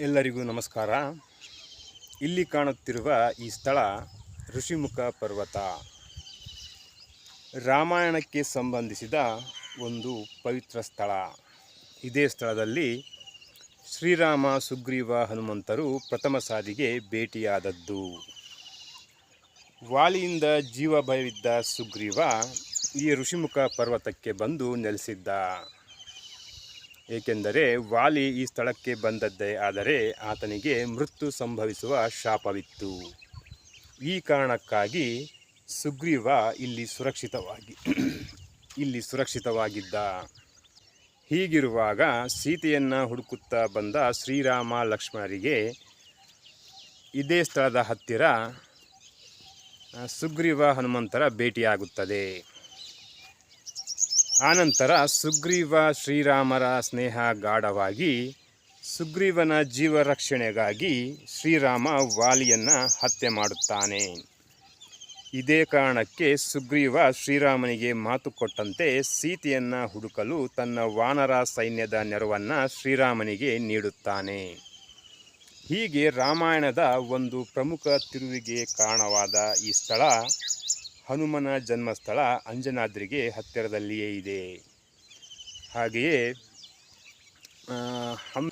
ಎಲ್ಲರಿಗೂ ನಮಸ್ಕಾರ. ಇಲ್ಲಿ ಕಾಣುತ್ತಿರುವ ಈ ಸ್ಥಳ ಋಷಿಮುಖ ಪರ್ವತ. ರಾಮಾಯಣಕ್ಕೆ ಸಂಬಂಧಿಸಿದ ಒಂದು ಪವಿತ್ರ ಸ್ಥಳ. ಇದೇ ಸ್ಥಳದಲ್ಲಿ ಶ್ರೀರಾಮ, ಸುಗ್ರೀವ, ಹನುಮಂತರು ಪ್ರಥಮ ಸಾರಿಗೆ ಭೇಟಿಯಾದದ್ದು. ವಾಲಿಯಿಂದ ಜೀವ ಭಯವಿದ್ದ ಸುಗ್ರೀವ ಈ ಋಷಿಮುಖ ಪರ್ವತಕ್ಕೆ ಬಂದು ನೆಲೆಸಿದ್ದ. ಏಕೆಂದರೆ ವಾಲಿ ಈ ಸ್ಥಳಕ್ಕೆ ಬಂದದ್ದೇ ಆದರೆ ಆತನಿಗೆ ಮೃತ್ಯು ಸಂಭವಿಸುವ ಶಾಪವಿತ್ತು. ಈ ಕಾರಣಕ್ಕಾಗಿ ಸುಗ್ರೀವ ಇಲ್ಲಿ ಸುರಕ್ಷಿತವಾಗಿ, ಇಲ್ಲಿ ಸುರಕ್ಷಿತವಾಗಿದ್ದ. ಹೀಗಿರುವಾಗ ಸೀತೆಯನ್ನು ಹುಡುಕುತ್ತಾ ಬಂದ ಶ್ರೀರಾಮ ಲಕ್ಷ್ಮಣರಿಗೆ ಇದೇ ಸ್ಥಳದ ಹತ್ತಿರ ಸುಗ್ರೀವ ಹನುಮಂತರ ಭೇಟಿಯಾಗುತ್ತದೆ. ಆನಂತರ ಸುಗ್ರೀವ ಶ್ರೀರಾಮರ ಸ್ನೇಹ ಗಾಢವಾಗಿ ಸುಗ್ರೀವನ ಜೀವ ರಕ್ಷಣೆಗಾಗಿ ಶ್ರೀರಾಮ ವಾಲಿಯನ್ನು ಹತ್ಯೆ ಮಾಡುತ್ತಾನೆ. ಇದೇ ಕಾರಣಕ್ಕೆ ಸುಗ್ರೀವ ಶ್ರೀರಾಮನಿಗೆ ಮಾತು ಕೊಟ್ಟಂತೆ ಸೀತೆಯನ್ನು ಹುಡುಕಲು ತನ್ನ ವಾನರ ಸೈನ್ಯದ ನೆರವನ್ನು ಶ್ರೀರಾಮನಿಗೆ ನೀಡುತ್ತಾನೆ. ಹೀಗೆ ರಾಮಾಯಣದ ಒಂದು ಪ್ರಮುಖ ತಿರುವಿಗೆ ಕಾರಣವಾದ ಈ ಸ್ಥಳ ಹನುಮನ ಜನ್ಮಸ್ಥಳ ಅಂಜನಾದ್ರಿಗೆ ಹತ್ತಿರದಲ್ಲಿಯೇ ಇದೆ. ಹಾಗೆಯೇ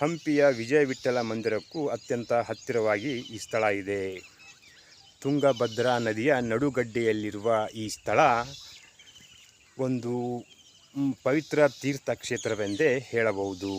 ಹಂಪಿಯ ವಿಜಯ ವಿಠ್ಠಲ ಮಂದಿರಕ್ಕೂ ಅತ್ಯಂತ ಹತ್ತಿರವಾಗಿ ಈ ಸ್ಥಳ ಇದೆ. ತುಂಗಭದ್ರಾ ನದಿಯ ನಡುಗಡ್ಡೆಯಲ್ಲಿರುವ ಈ ಸ್ಥಳ ಒಂದು ಪವಿತ್ರ ತೀರ್ಥಕ್ಷೇತ್ರವೆಂದೇ ಹೇಳಬಹುದು.